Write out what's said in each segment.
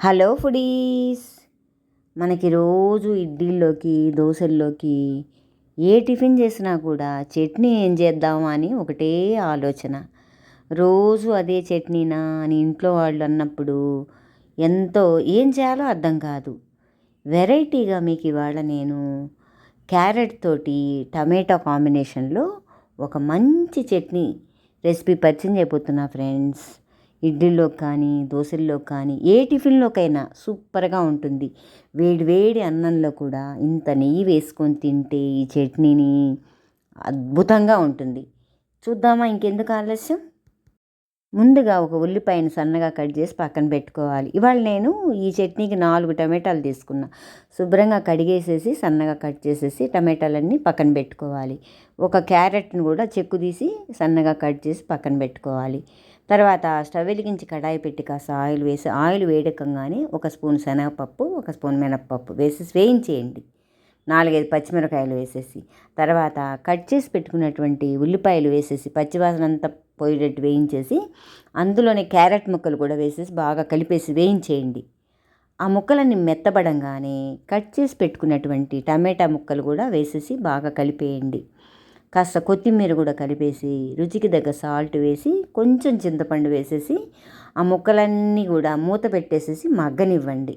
Hello foodies. మనకి రోజు ఇడ్లీల్లోకి దోశల్లోకి ఏ టిఫిన్ చేసినా కూడా చట్నీ ఏం చేద్దామా అని ఒకటే ఆలోచన. రోజు అదే చట్నీనా అని ఇంట్లో వాళ్ళు అన్నప్పుడు ఎంతో ఏం చేయాలో అర్థం కాదు. వెరైటీగా మీకు ఇవాళ నేను క్యారెట్ తోటి టమాటో కాంబినేషన్లో ఒక మంచి చట్నీ రెసిపీ పరిచయం చేయబోతున్నా ఫ్రెండ్స్. ఇడ్లీలో కానీ దోశల్లో కానీ ఏ టిఫిన్లోకైనా సూపర్గా ఉంటుంది. వేడి వేడి అన్నంలో కూడా ఇంత నెయ్యి వేసుకొని తింటే ఈ చట్నీని అద్భుతంగా ఉంటుంది. చూద్దామా ఇంకెందుకు ఆలస్యం? ముందుగా ఒక ఉల్లిపాయను సన్నగా కట్ చేసి పక్కన పెట్టుకోవాలి. ఇవాళ నేను ఈ చట్నీకి నాలుగు టమాటాలు తీసుకున్నా. శుభ్రంగా కడిగేసేసి సన్నగా కట్ చేసేసి టమాటాలన్నీ పక్కన పెట్టుకోవాలి. ఒక క్యారెట్ని కూడా చెక్కు తీసి సన్నగా కట్ చేసి పక్కన పెట్టుకోవాలి. తర్వాత స్టవ్ వెలిగించి కడాయి పెట్టి కాస్త ఆయిల్ వేసి ఆయిల్ వేడకంగానే ఒక స్పూన్ శనగపప్పు ఒక స్పూన్ మినప్పప్పు వేసి వేయించేయండి. నాలుగైదు పచ్చిమిరకాయలు వేసేసి తర్వాత కట్ చేసి పెట్టుకున్నటువంటి ఉల్లిపాయలు వేసేసి పచ్చివాసన అంతా పోయేటట్టు వేయించేసి అందులోనే క్యారెట్ ముక్కలు కూడా వేసేసి బాగా కలిపేసి వేయించేయండి. ఆ ముక్కలన్నీ మెత్తబడంగానే కట్ చేసి పెట్టుకున్నటువంటి టమాటా ముక్కలు కూడా వేసేసి బాగా కలిపేయండి. కాస్త కొత్తిమీర కూడా కలిపేసి రుచికి దగ్గర సాల్ట్ వేసి కొంచెం చింతపండు వేసేసి ఆ ముక్కలన్నీ కూడా మూత పెట్టేసేసి మగ్గనివ్వండి.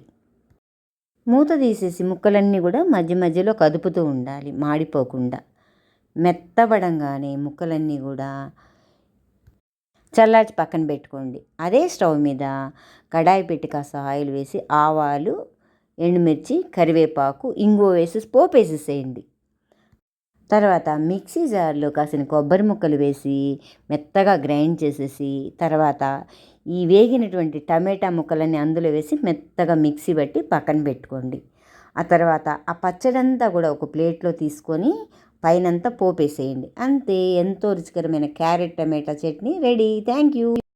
మూత తీసేసి ముక్కలన్నీ కూడా మధ్య మధ్యలో కదుపుతూ ఉండాలి మాడిపోకుండా. మెత్తబడంగానే ముక్కలన్నీ కూడా చల్లార్చి పక్కన పెట్టుకోండి. అదే స్టవ్ మీద కడాయి పెట్టి కాస్త ఆయిల్ వేసి ఆవాలు ఎండుమిర్చి కరివేపాకు ఇంగువ వేసి పోపు వేసేసేయండి తర్వాత మిక్సీ జార్లో కాసిన కొబ్బరి ముక్కలు వేసి మెత్తగా గ్రైండ్ చేసేసి తర్వాత ఈ వేగినటువంటి టమాటా ముక్కలన్నీ అందులో వేసి మెత్తగా మిక్సీ పట్టి పక్కన పెట్టుకోండి. ఆ తర్వాత ఆ పచ్చడంతా కూడా ఒక ప్లేట్లో తీసుకొని పైనంతా పోపేసేయండి. అంతే ఎంతో రుచికరమైన క్యారెట్ టమాటా చట్నీ రెడీ. Thank you.